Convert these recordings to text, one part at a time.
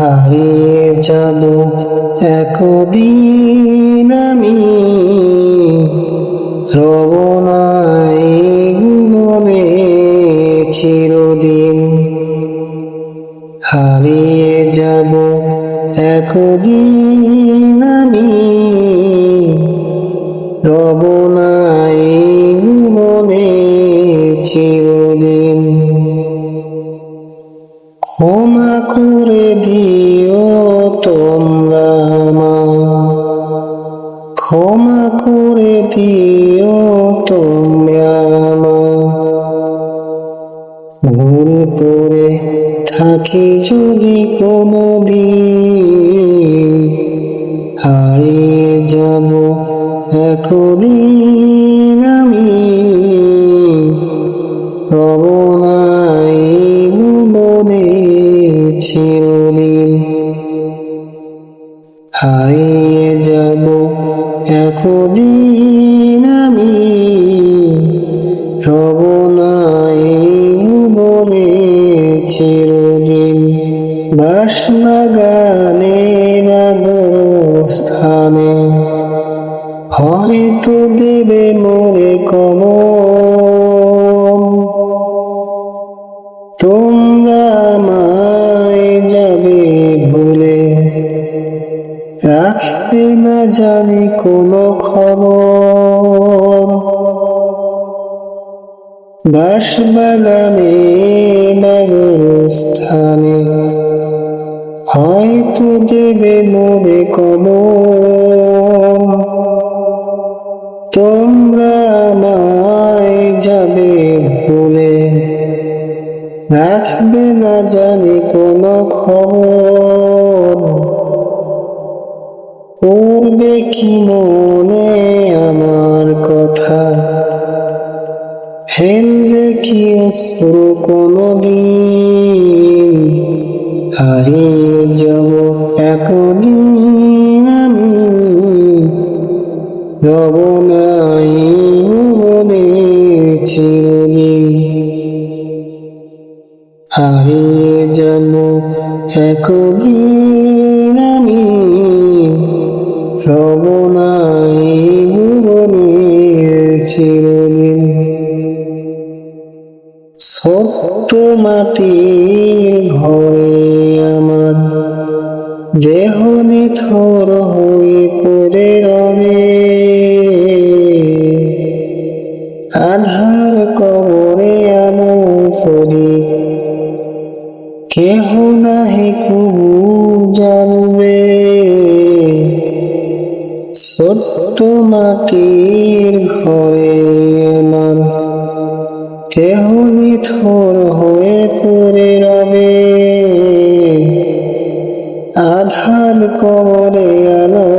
হারিয়ে যাব একদিন আমি রব নাই মনে চিরদিন। হারিয়ে যাব একদিন আমি রব আমায়। ভুল করে থাকি যদি হারিয়ে যাব একদিন আমি মনে চিরদিন হারিয়ে যাব একদিন রব নাই মনে চিরদিন বাসবাগানে স্থানে হয়তো দেবে মোরে কমল। তোমরা আমায় যাবে ভুলে। রাখবে না জানি কোনো খবর। বাস বাগানে স্থানে হয়তো দেবে মোরে কবর। তোমরা আমায় যাবে ভুলে রাখবে না জানি কোনো খবর। পড়বে কি মনে? ফেলবে কি অশ্রু কোনো দিন হারিয়ে যাব একদিন আমি। রব নাই মনে চিরদিন। হারিয়ে যাব একদিন ছোট্ট মাটির ঘরে আমার দেহ নিথর হয়ে পড়ে রবে। আধার কবরে আলো করি কেহ নাহি কুবু জানবে। ছোট্ট মাটির ঘরে কেহ নিথর হয়ে পড়ে রবে। আধার কবরে আলো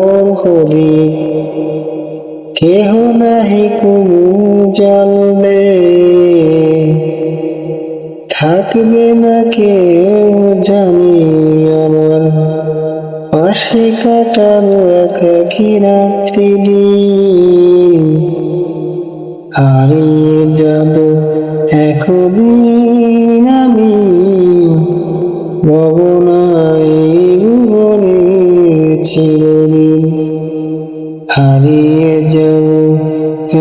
করি কেহ নাহি কুমু জ্বলবে। থাকবে না কেউ জানি আমার। পাশে কাটানো একাকি রাত্রি দিন হারিয়ে যাব একদিন আমি রব নাই ভুবনে চিরদিন হারিয়ে যাব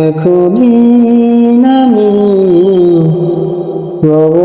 একদিন আমি রব